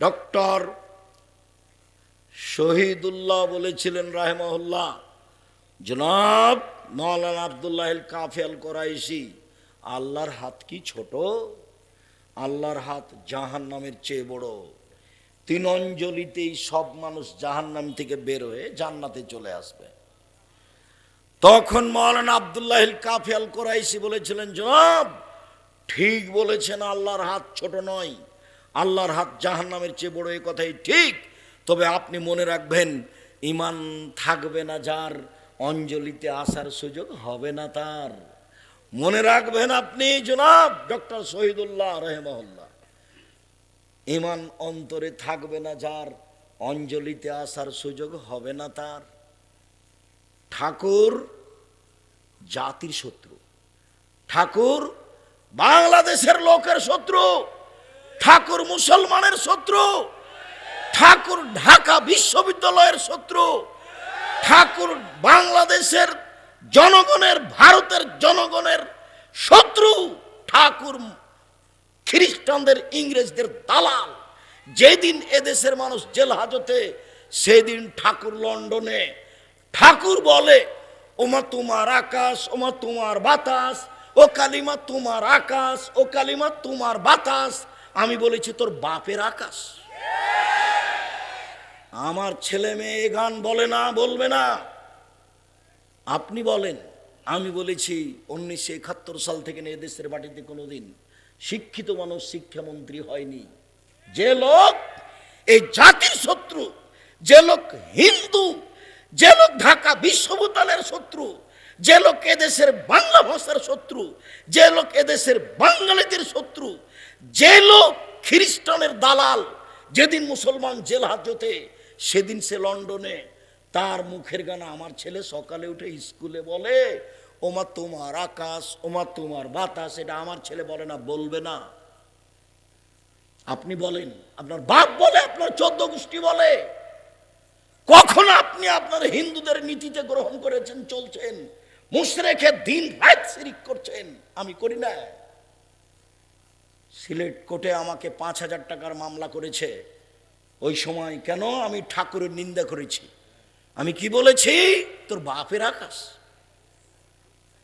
Doctor Shahidullah বলেছিলেন রাহেমাহুল্লাহ, জনাব মৌলানা আবদুল্লাহ কাফেল করাইশি, আল্লাহর হাত কি ছোট? আল্লাহর হাত জাহান নামের চেয়ে বড়। তিন অঞ্জলিতেই সব মানুষ জাহান নাম থেকে বের হয়ে জান্নাতে চলে আসবে। তখন মৌলানা আবদুল্লাহ কাফেল করাইশি বলেছিলেন, জনাব, ঠিক বলেছেন, আল্লাহর হাত ছোট নয়। আল্লাহর হাত জাহান নামের চেয়ে বড় এই কথাই ঠিক। তবে আপনি মনে রাখবেন ইমান থাকবে না যার, অঞ্জলিতে আসার সুযোগ হবে না তার। মনে রাখবেন আপনি, জনাব ডক্টর শহীদুল্লাহ রহেমহল্লা ইমান অন্তরে থাকবে না যার, অঞ্জলিতে আসার সুযোগ হবে না তার। ঠাকুর জাতির শত্রু। ঠাকুর বাংলাদেশের লোকের শত্রু। ঠাকুর মুসলমানের শত্রু, ঠাকুর ঢাকা বিশ্ববিদ্যালয়ের শত্রু, ঠাকুর বাংলাদেশের জনগণের, ভারতের জনগণের শত্রু, ঠাকুর খ্রিস্টানদের, ইংরেজদের দালাল। যেদিন এদেশের মানুষ জেল হাজতে, সেদিন ঠাকুর লন্ডনে। ঠাকুর বলে, ওমা তোমার আকাশ, ওমা তোমার বাতাস, ও কালিমা তোমার আকাশ, ও কালিমা তোমার বাতাস আমি বলেছি, তোর বাপের আকাশ। আমার ছেলে মেয়ে এ গান বলে না, বলবে না। আপনি বলেন, আমি বলেছি, উনিশশো একাত্তর সাল থেকে নিয়ে দেশের বাটিতে কোনোদিন শিক্ষিত মানুষ, শিক্ষামন্ত্রী হয়নি। যে লোক এই জাতির শত্রু, যে লোক হিন্দু, যে লোক ঢাকা বিশ্ববিদ্যালয়ের শত্রু, যে লোক এদেশের বাংলা ভাষার শত্রু, যে লোক এদেশের বাঙালিদের শত্রু যে লোক খ্রিস্টানের দালাল। যেদিন মুসলমান জেল হাজতে সেদিন সে লন্ডনে। তার মুখের গানা আমার ছেলে সকালে উঠে স্কুলে বলে, ওমা তোমার আকাশ, ওমা তোমার বাতাস। এটা আমার ছেলে বলে না, বলবে না। আপনি বলেন, আপনার বাপ বলে, আপনার চোদ্দ গোষ্ঠী বলে। কখন আপনি আপনার হিন্দুদের নীতিতে গ্রহণ করেছেন, চলছেন? মুশরেখে দিন শিরিক করছেন। আমি করি না। সিলেট কোর্টে আমাকে পাঁচ হাজার টাকার মামলা করেছে। ওই সময় কেন আমি ঠাকুরের নিন্দা করেছি? আমি কি বলেছি? তোর বাপের আকাশ।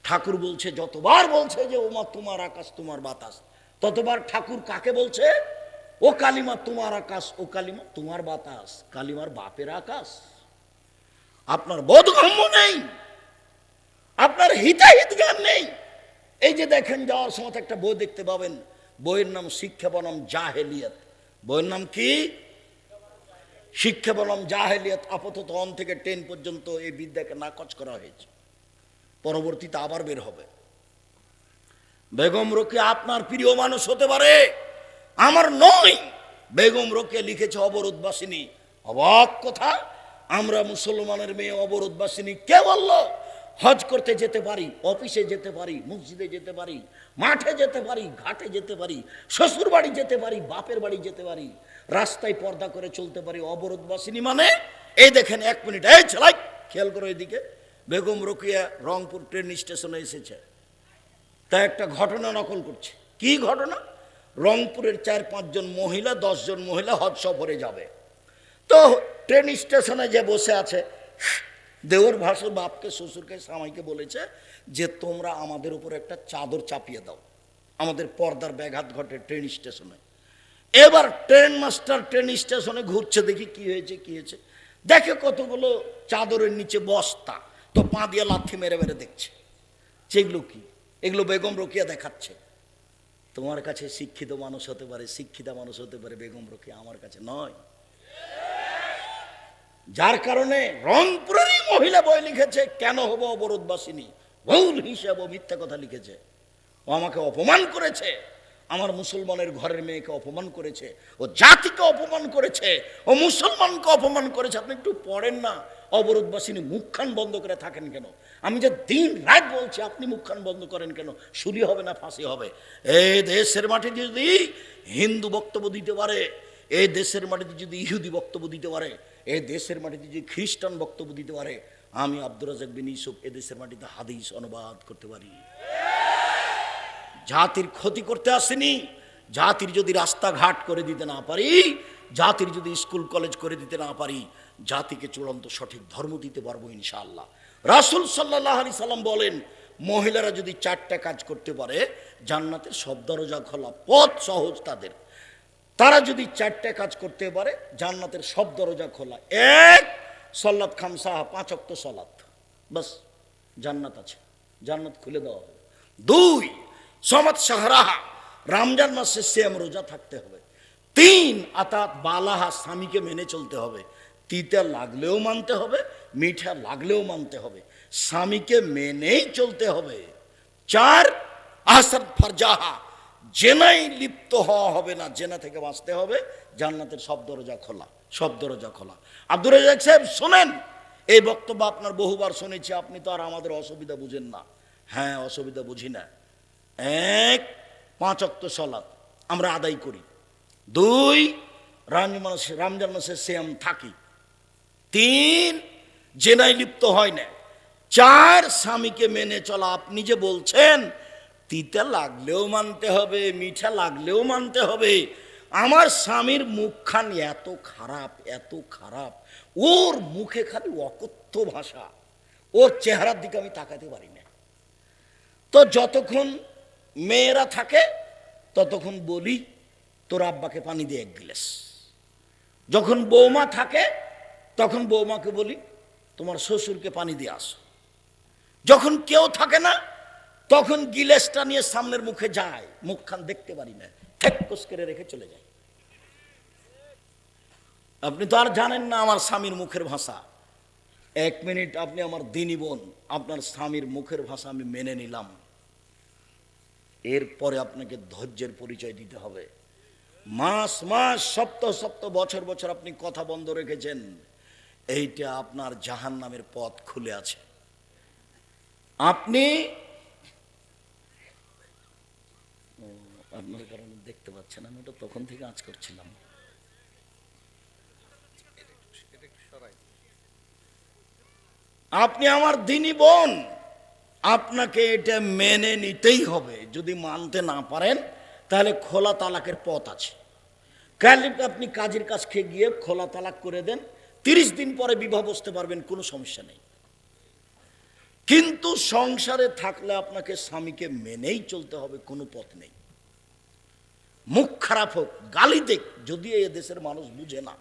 ঠাকুর বলছে, যতবার বলছে যে, ওমা, তোমার আকাশ, তোমার বাতাস। ততবার ঠাকুর কাকে বলছে? ও কালিমা, তোমার আকাশ, ও কালিমা, তোমার বাতাস। কালিমার বাপের আকাশ। আপনার বোধগম্য নেই। আপনার হিতাহিত জ্ঞান নেই। এই যে দেখেন, যাওয়ার সময় একটা বই দেখতে পাবেন। বইয়ের নাম শিক্ষা বনাম জাহেলিয়ত। বইয়ের নাম কি? শিক্ষা বনাম জাহেলিয়ত। আপাতত অন থেকে টেন পর্যন্ত এই বিদ্যাকে নাকচ করা হয়েছে। পরবর্তীতে আবার বের হবে। বেগম রোকে আপনার প্রিয় মানুষ হতে পারে? আমার নয়। বেগম রোকে লিখেছে অবরোধবাসিনী। অবাক কথা, আমরা মুসলমানের মেয়ে অবরোধবাসিনী কে বলল? হজ করতে যেতে পারি, অফিসে যেতে পারি, মসজিদে যেতে পারি, মাঠে যেতে পারি, ঘাটে যেতে পারি, শ্বশুর বাড়ি যেতে পারি, বাপের বাড়ি যেতে পারি, রাস্তায় পর্দা করে চলতে পারি, অবরোধবাসিনী মানে এই দেখেন এক মিনিট, এই ছেলাই, খেয়াল করো এদিকে, বেগম রোকিয়া রংপুর ট্রেন স্টেশনে এসেছে। তা একটা ঘটনা নকল করছে। কি ঘটনা? রংপুরের চার, পাঁচজন মহিলা, দশজন মহিলা হজ সফরে যাবে। তো ট্রেন স্টেশনে যে বসে আছে দেওর ভাসুর বাপকে, শ্বশুরকে সামাইকে বলেছে যে, তোমরা আমাদের উপর একটা চাদর চাপিয়ে দাও। আমাদের পর্দার ব্যাঘাত ঘটে ট্রেন স্টেশনে। এবার ট্রেন মাস্টার ট্রেন স্টেশনে ঘুরছে, দেখি কি হয়েছে কি হয়েছে। দেখে কতগুলো চাদরের নিচে বস্তা, তো পা দিয়ে লাথি মেরে মেরে দেখছে। সেগুলো কি? এগুলো বেগম রকিয়া দেখাচ্ছে। তোমার কাছে শিক্ষিত মানুষ হতে পারে, শিক্ষিতা মানুষ হতে পারে বেগম রকিয়া, আমার কাছে নয়। যার কারণে রংপুরেরই মহিলা বই লিখেছে, কেন হব অবরোধবাসিনী? ভুল হিসাব ও মিথ্যা কথা লিখেছে। ও আমাকে অপমান করেছে। আমার মুসলমানের ঘরের মেয়েকে অপমান করেছে। ও জাতিকে অপমান করেছে। ও মুসলমানকে অপমান করেছে। আপনি একটু পড়েন না। অবরোধবাসিনী মুখখান বন্ধ করে থাকেন কেন? আমি যে দিন রাত বলছি, আপনি মুখখান বন্ধ করেন কেন? শুলি হবে না ফাঁসি হবে? এ দেশের মাঠে যদি হিন্দু বক্তব্য দিতে পারে, এ দেশের মাটিতে যদি ইহুদি বক্তব্য দিতে পারে এই দেশের মাটিতে যদি খ্রিস্টান বক্তব্য দিতে পারে, আমি আব্দুর রাজাক বিন ইউসুফ এ দেশের মাটিতে হাদিস অনুবাদ করতে পারি। জাতির ক্ষতি করতে আসেনি, জাতির যদি রাস্তাঘাট করে দিতে না পারি, জাতির যদি স্কুল, কলেজ করে দিতে না পারি, জাতিকে চূড়ান্ত সঠিক ধর্ম দিতে পারব ইনশাআল্লাহ। রাসুল সাল্লাহ আলি সাল্লাম বলেন, মহিলারা যদি চারটা কাজ করতে পারে, জান্নাতের সব দরজা খোলা পথ সহজ তাদের। তারা যদি চারটে কাজ করতে পারে, জান্নাতের সব দরজা খোলা। এক, সল্লাত খামসাহ পাঁচ অক্ত সলাত বাস, জান্নাত আছে। জান্নাত খুলে দেওয়া হবে। দুই সমাজ সাহারাহা রমজান মাসে সেম রোজা থাকতে হবে। তিন, আতাত বালাহা, স্বামীকে মেনে চলতে হবে। তিতা লাগলেও মানতে হবে, মিঠা লাগলেও মানতে হবে। স্বামীকে মেনেই চলতে হবে। চার আসাদ ফারজাহা জেনাই লিপ্ত হওয়া হবে না, জেনা থেকে বাঁচতে হবে। জান্নাতের সব দরজা খোলা, সব দরজা খোলা। আব্দুর রাজাক সাহেব, শোনেন, এই বক্তব্য আপনার বহুবার শুনেছি, আপনি তো আর আমাদের অসুবিধা বুঝেন না। হ্যাঁ অসুবিধা বুঝি না। এক, পাঁচ অক্ত সলাৎ, আমরা আদায় করি। দুই রমজান মাসে শ্যাম থাকি। তিন জেনায় লিপ্ত হয় না। চার, স্বামীকে মেনে চলা, আপনি যে বলছেন তিতা লাগলেও মানতে হবে, মিঠা লাগলেও মানতে হবে। আমার স্বামীর মুখখান এত খারাপ এত খারাপ। ওর মুখে খালি অকথ্য ভাষা। ওর চেহারার দিকে আমি তাকাতে পারি না। তো যতক্ষণ মেয়েরা থাকে, ততক্ষণ বলি, তোর আব্বাকে পানি দিয়ে এক গিলাস। যখন বৌমা থাকে, তখন বৌমাকে বলি, তোমার শ্বশুরকে পানি দিয়ে আসো। যখন কেউ থাকে না তখন গিলেসটা নিয়ে সামনের মুখে যায়, মুখখান দেখতে পারি না ঠেক্কস করে রেখে চলে যায়। আপনি তো আর জানেন না আমার স্বামীর মুখের ভাষা। এক মিনিট আপনি আমার দিনী বোন, আপনার স্বামীর মুখের ভাষা আমি মেনে নিলাম। এরপরে আপনাকে ধৈর্যের পরিচয় দিতে হবে। মাস মাস, সপ্তাহ সপ্তাহ, বছর বছর আপনি কথা বন্ধ রেখেছেন। এইটা আপনার জাহান নামের পথ খুলে আছে। আপনি ও, আপনার কারণে দেখতে পাচ্ছেন, আমি ওটা তখন থেকে আজ করছিলাম। আপনি আমার দিনী বোন, আপনাকে এটা মেনে নিতেই হবে। যদি মানতে না পারেন, তাহলে খোলা তালাকের পথ আছে। কালে আপনি কাজের কাজ খেয়ে গিয়ে খোলা তালাক করে দেন, তিরিশ দিন পরে বিবাহ বসতে পারবেন, কোনো সমস্যা নেই। কিন্তু সংসারে থাকলে আপনাকে স্বামীকে মেনেই চলতে হবে, কোনো পথ নেই। খারাপ হোক, গালি দেখ, যদি এ দেশের মানুষ বুঝে না।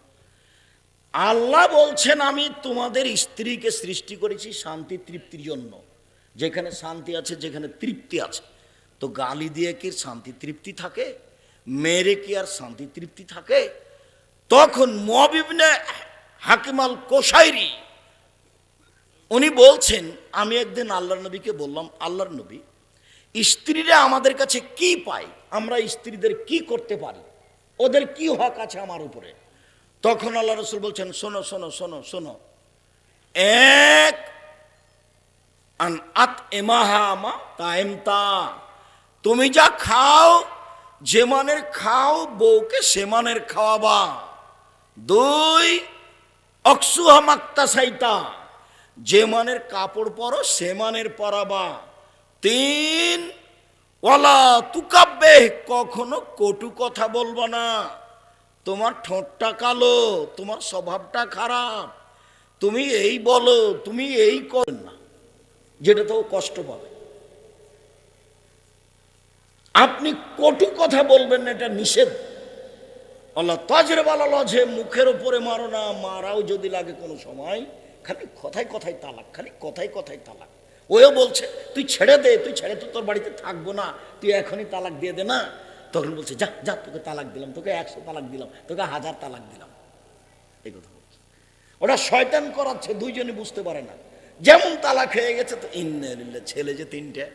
আল্লাহ বলছেন, আমি তোমাদের স্ত্রীকে সৃষ্টি করেছি শান্তি তৃপ্তির জন্য। যেখানে শান্তি আছে, যেখানে তৃপ্তি আছে। তো গালি দিয়ে কি শান্তি তৃপ্তি থাকে? মেরে কি আর শান্তি তৃপ্তি থাকে? তখন মবিবনে হাকিমাল কোসাইরি উনি বলছেন, আমি একদিন আল্লাহর নবীকে বললাম, আল্লাহর নবী স্ত্রীরা আমাদের কাছে কি পায়? আমরা স্ত্রীদের কি করতে পারি? ওদের কি হক আছে আমার উপরে? তখন আল্লাহ রসুল বলছেন, শোনো শোনো শোনো শোনো। এক, আন আত এমাহা আমা তুমি যা খাও, যে মানের খাও, বউকে সে মানের খাওয়াবা। দুই, অক্সুহা মাক্তা সাইতা যে মানের কাপড় পরো, সে মানের পরাবা। তিন। ওলা তুকাব্বে কখনো কটু কথা বলব না। তোমার ঠোঁটটা কালো, তোমার স্বভাবটা খারাপ। তুমি এই বলো, তুমি এই কর না। যেটা তো কষ্ট পাবে। আপনি কটু কথা বলবেন না, এটা নিষেধ। আল্লাহ তাজরে বালা লজে মুখের উপরে মারো না, মারাও যদি লাগে কোনো সময়, খালি কথায় কথায় তালাক, খালি কথায় কথায় তালাক। ওও বলছে, তুই ছেড়ে দে, তুই ছেড়ে তো তোর বাড়িতে থাকব না, তুই এখনই তালাক দিয়ে দে না। তখন বলছে, যা যা, তোকে তালাক দিলাম, তোকে একশো তালাক দিলাম, তোকে হাজার তালাক দিলাম। এই কথা বলছে। ওটা শয়তান করাচ্ছে দুইজনে বুঝতে পারে না। যেমন তালাক হয়ে গেছে, তো ইন্না ছেলে যে তিনটে।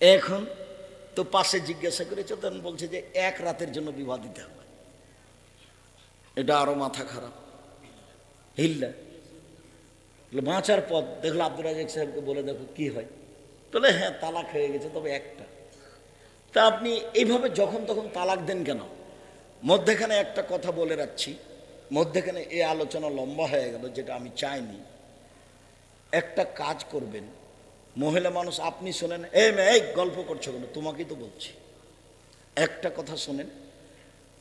এখন তো পাশে জিজ্ঞাসা করেছে, তখন বলছে যে এক রাতের জন্য বিবাহ দিতে হবে। এটা আরও মাথা খারাপ। হিল্লা বাঁচার পথ। দেখল আব্দুল রাজাক সাহেবকে বলে, দেখো কি হয়? বলে হ্যাঁ তালাক হয়ে গেছে, তবে একটা। তা আপনি এইভাবে যখন তখন তালাক দেন কেন? মধ্যেখানে একটা কথা বলে রাখছি। মধ্যেখানে এই আলোচনা লম্বা হয়ে গেল, যেটা আমি চাইনি। একটা কাজ করবেন। মহিলা মানুষ, আপনি শোনেন এই মেয়ে, এই গল্প করছ কেন? তোমাকেই তো বলছি। একটা কথা শোনেন,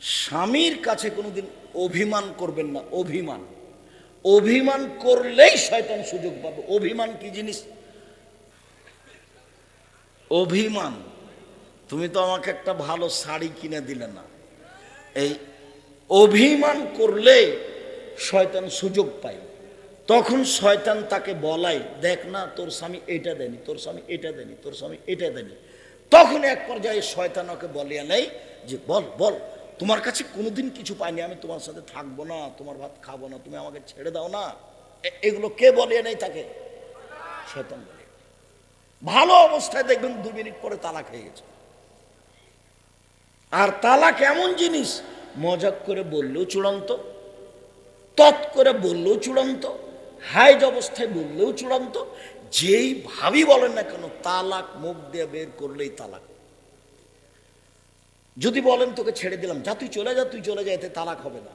স্বামীর কাছে কোনোদিন অভিমান করবেন না, অভিমান। অভিমান করলেই শয়তান সুযোগ পাবে। অভিমান কি জিনিস? অভিমান, তুমি তো আমাকে একটা ভালো শাড়ি কিনে দিলে না। এই অভিমান করলে শয়তান সুযোগ পায়। তখন শয়তান তাকে বলাই দেখ না, তোর স্বামী এটা দেনি তোর স্বামী এটা দেনি তোর স্বামী এটা দেনি তখন এক পর্যায়ে শয়তান ওকে বলিয়া নেই যে, বল বল। তোমার কাছে কোনোদিন কিছু পাইনি, আমি তোমার সাথে থাকব না, তোমার ভাত খাব না, তুমি আমাকে ছেড়ে দাও না। এগুলো কে বলিয়া নেই তাকে? শয়তান বলে। ভালো অবস্থায় দেখবেন দু মিনিট পরে তালাক হয়ে গেছে। আর তালাক এমন জিনিস, মজাক করে বললেও চূড়ান্ত, তৎ করে বললেও চূড়ান্ত হাইজ অবস্থায় বললেও চূড়ান্ত, যেই ভাবি বলেন না কেন, তালাক মুখ দিয়ে বের করলেই তালাক। যদি বলেন তোকে ছেড়ে দিলাম, যা তুই চলে যা, তুই চলে যা, এতে তালাক হবে না।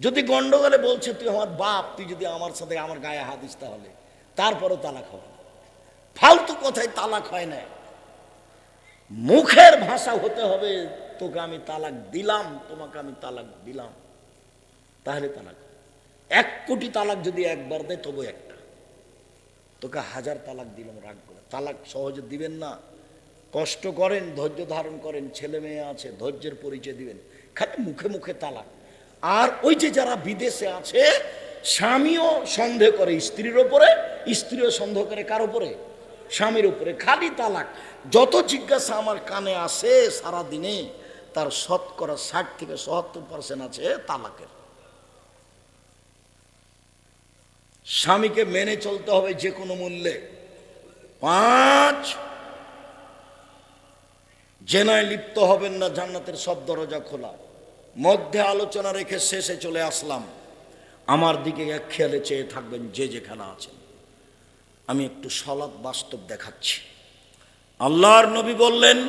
যদি গন্ডগোলে বলছে তুই আমার বাপ, তুই যদি আমার সাথে আমার গায়ে হাত দিস তাহলে, তারপরও তালাক হবে না। ফালতু কথায় তালাক হয় না। মুখের ভাষা হতে হবে, তোকে আমি তালাক দিলাম, তোমাকে আমি তালাক দিলাম, তাহলে তালাক এক কোটি তালাক যদি একবার দেয়, তবু একটা। তোকে হাজার তালাক দিলাম, রাগ করে। তালাক সহজে দিবেন না। কষ্ট করেন, ধৈর্য ধারণ করেন, ছেলে মেয়ে আছে, ধৈর্যের পরিচয় দিবেন। খালি মুখে মুখে তালাক। আর ওই যে যারা বিদেশে আছে, স্বামীও সন্দেহ করে, স্ত্রীর ওপরে, স্ত্রীও সন্দেহ করে কার ওপরে? স্বামীর উপরে। খালি তালাক। যত জিজ্ঞাসা আমার কানে আসে সারা দিনে তার শতকরা ষাট থেকে সত্তর পার্সেন্ট আছে তালাকের। স্বামীকে মেনে চলতে হবে যে কোনো মূল্যে। পাঁচ জেনায় লিপ্ত হবেন না, জান্নাতের সব দরজা খোলা। মধ্যে আলোচনা রেখে শেষে চলে আসলাম। আমার দিকে এক খেয়ালে চেয়ে থাকবেন যে যেখানে আছেন। আমি একটু সলাৎ বাস্তব দেখাচ্ছি। আল্লাহর নবী বললেন,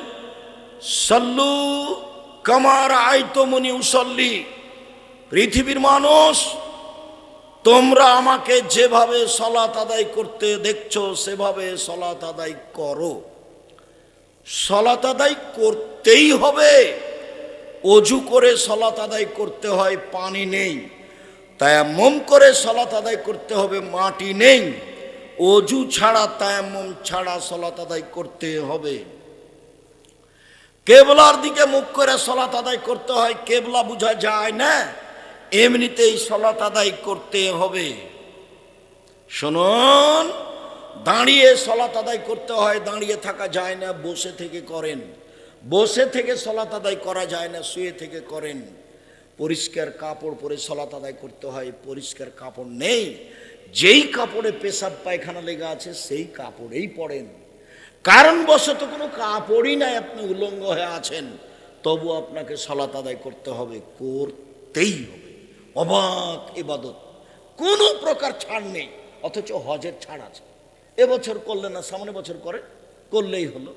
সল্লু কামার আইতমনি উসল্লি। পৃথিবীর মানুষ, তোমরা আমাকে যেভাবে সলাত আদায় করতে দেখছ, সেভাবে সলাত আদায় করো। সলাত আদায় করতেই হবে। অজু করে সলাত আদায় করতে হয়, পানি নেই। তায়াম্মম করে সলাত আদায় করতে হবে, মাটি নেই। অজু ছাড়া, তায়াম্মম ছাড়া সলাত আদায় করতে হবে। কেবলার দিকে মুখ করে সলাত আদায় করতে হয়, কেবলা বোঝা যায় না। এমনিতেই সলাত আদায় করতে হবে। শুনুন দাঁড়িয়ে সলাত আদায় করতে হয়, দাঁড়িয়ে থাকা যায় না, বসে থেকে করেন। বসে থেকে সলাত আদায় করা যায় না, শুয়ে থেকে করেন। পরিষ্কার কাপড় পরে সলাত আদায় করতে হয়, পরিষ্কার কাপড় নেই। যেই কাপড়ে পেশাব পায়খানা লেগে আছে, সেই কাপড়েই পড়েন কারণবশত কোনো কাপড়ই নাই, আপনি উলঙ্গ হয়ে আছেন। তবু আপনাকে সলাত আদায় করতে হবে, করতেই হবে। অবাক এবাদত। কোনো প্রকার ছাড় নেই, অথচ হজের ছাড় আছে। এবছর করলে না, সামনে বছর করে, করলেই হলো।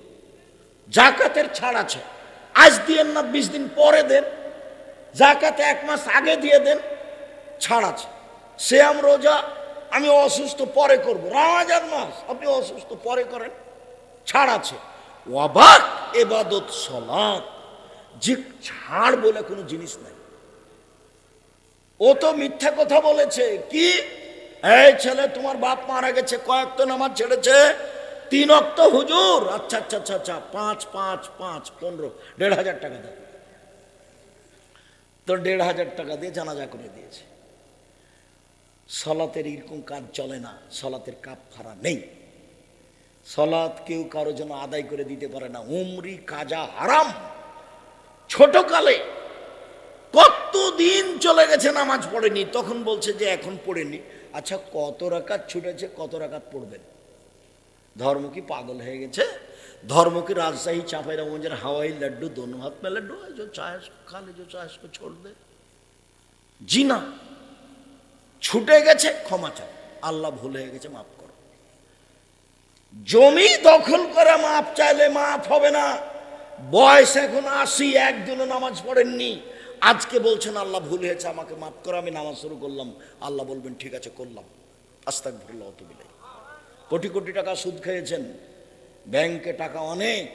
জাকাতের ছাড় আছে। আজ দিয়েন না, বিশ দিন পরে দেন। জাকাতে এক মাস আগে দিয়ে দেন, ছাড় আছে। শ্যাম, রোজা, আমি অসুস্থ, পরে করব। রামাজান মাস, আপনি অসুস্থ, পরে করেন, ছাড় আছে। অবাক এবাদত, সলাৎ। যে ছাড় বলে কোনো জিনিস নাই। ও তো মিথ্যা কথা বলেছে। কি? এই ছেলে, তোমার বাপ মারা গেছে, কয়েক তো নামাজ ছেড়েছে। তিন অক্ত হুজুর। আচ্ছা আচ্ছা আচ্ছা আচ্ছা পাঁচ পাঁচ পাঁচ, পনেরো, দেড় হাজার টাকা দেয় তো দেড় হাজার টাকা দিয়ে জানাজা করে দিয়েছে। সলাতের এরকম কাজ চলে না, সলাতের কাপ ফারা নেই। সলাৎ কেউ কারও জন্য আদায় করে দিতে পারে না। উমরি, কাজা, হারাম। ছোটকালে কতদিন চলে গেছে, নামাজ পড়েনি, তখন বলছে যে এখন পড়েনি। আচ্ছা কত রাকাত ছুটেছে কত রাকাত পড়বেন ধর্ম কি পাগল হয়ে গেছে धर्म की राजशाही चापे रंजन हवाई लड्डू दोनों हाथ में लड्डू है जो चाहे उसको खा ले जो चाहे उसको छोड़ दे জি না ছুটে গেছে ক্ষমা চাও আল্লাহ ভুল হয়ে গেছে মাফ করো জমি দখল করে মাপ চাইলে মাফ হবে না বয়স এখন আশি একদিনও নামাজ পড়েননি আজকে বলছেন, আল্লাহ ভুল হয়েছে, আমাকে মাফ করো, আমি নামাজ শুরু করলাম। আল্লাহ বলবেন, ঠিক আছে, করলাম। আস্তাক ভুল্লাহ অত বিলাই কোটি কোটি টাকা সুদ খেয়েছেন। ব্যাংকে টাকা অনেক।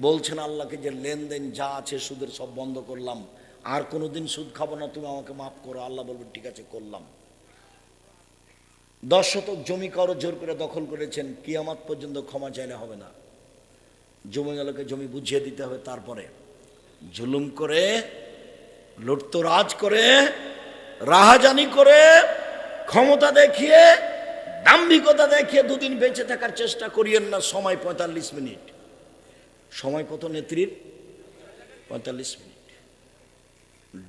বলছেন, আল্লাহকে যে লেনদেন যা আছে, সুদের সব বন্ধ করলাম। আর কোনোদিন সুদ খাব না, তুমি আমাকে মাফ করো। আল্লাহ বলবেন, ঠিক আছে, করলাম। দশ শতক জমি কারও জোর করে দখল করেছেন, কিয়ামাত পর্যন্ত ক্ষমা চাইলে হবে না। জমিওয়ালাকে জমি বুঝিয়ে দিতে হবে তারপরে। জুলুম করে লুটতরাজ করে, রাহাজানি করে, ক্ষমতা দেখিয়ে, দাম্ভিকতা দেখিয়ে দুদিন বেঁচে থাকার চেষ্টা করিয়েন না সময় পঁয়তাল্লিশ মিনিট। সময় কত নেত্রীর? পঁয়তাল্লিশ মিনিট।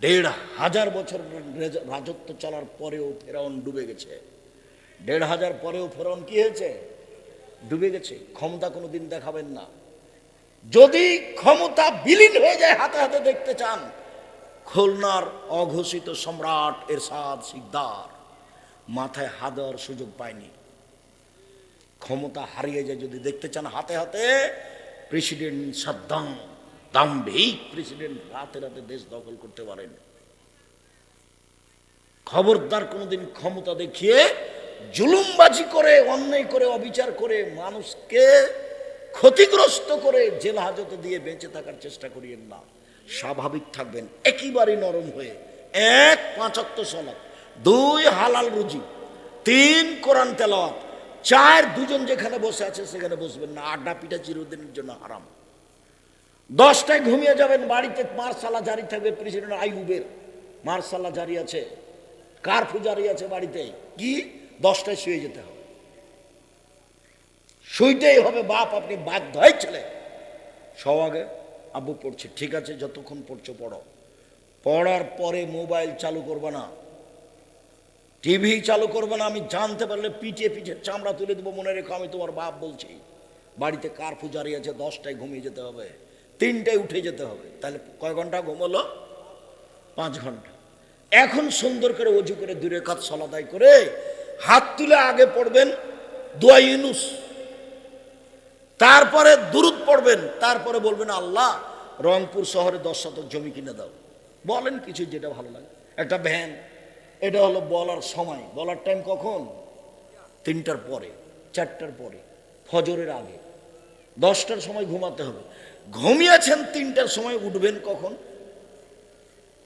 দেড় হাজার বছর রাজত্ব চলার পরেও ফেরাউন ডুবে গেছে। দেড় হাজার পরেও ফেরাউন কি হয়েছে? ডুবে গেছে। ক্ষমতা কোনো দিন দেখাবেন না। যদি ক্ষমতা বিলীন হয়ে যায়, হাতে হাতে দেখতে চান খুলনার অঘোষিত সম্রাট এরশাদ সিকদার মাথায় হাত সুযোগ পায়নি। ক্ষমতা হারিয়ে যায় যদি দেখতে চান হাতে হাতে, প্রেসিডেন্ট সাদ্দাম, দাম্ভিক প্রেসিডেন্ট রাতে রাতে দেশ দখল করতে পারেন। খবরদার কোনোদিন ক্ষমতা দেখিয়ে জুলুমবাজি করে, অন্যায় করে, অবিচার করে মানুষকে ক্ষতিগ্রস্ত করে জেল হাজতে দিয়ে বেঁচে থাকার চেষ্টা করিয়েন না। স্বাভাবিক থাকবেন একেবারেই নরম হয়ে। এক পাঁচাত্ত সলাপ দুই হালাল রুজি, তিন কোরআন তেলাওয়াত, চার দুজন যেখানে বসে আছে সেখানে বসবেন না। আড্ডা পিঠা চিরদিনের জন্য হারাম। দশটায় ঘুমিয়ে যাবেন, বাড়িতে মার্শালা জারি থাকবে, প্রেসিডেন্ট আইয়ুবের মার্শালা জারি আছে কারফু জারি আছে বাড়িতে। কি? দশটায় শুয়ে যেতে হবে। শুইতেই হবে, বাপ আপনি বাধ্য হয় ছেলে সব আগে আব্বু পড়ছে। ঠিক আছে, যতক্ষণ পড়ছো পড়ো। পড়ার পরে মোবাইল চালু করবে না। টিভি চালু করবে না, আমি জানতে পারলে পিঠে পিঠে চামড়া তুলে দেবো, মনে রেখো আমি তোমার বাপ বলছি। বাড়িতে কার পূজারি আছে, দশটায় ঘুমিয়ে যেতে হবে, তিনটায় উঠে যেতে হবে। তাহলে কয় ঘণ্টা ঘুমলো পাঁচ ঘণ্টা। এখন সুন্দর করে অজু করে দূরে কাজ সলাদাই করে হাত তুলে আগে পড়বেন, দোয়া ইউনুস। তারপরে দুরুদ পড়বেন, তারপরে বলবেন, আল্লাহ, রংপুর শহরে দশ শতক জমি কিনে দাও। বলেন কিছু যেটা ভালো লাগে। একটা ভ্যান, এটা হলো বলার সময়। বলার টাইম কখন? তিনটার পরে, চারটার পরে, ফজরের আগে। দশটার সময় ঘুমাতে হবে। ঘুমিয়েছেন, তিনটার সময় উঠবেন কখন?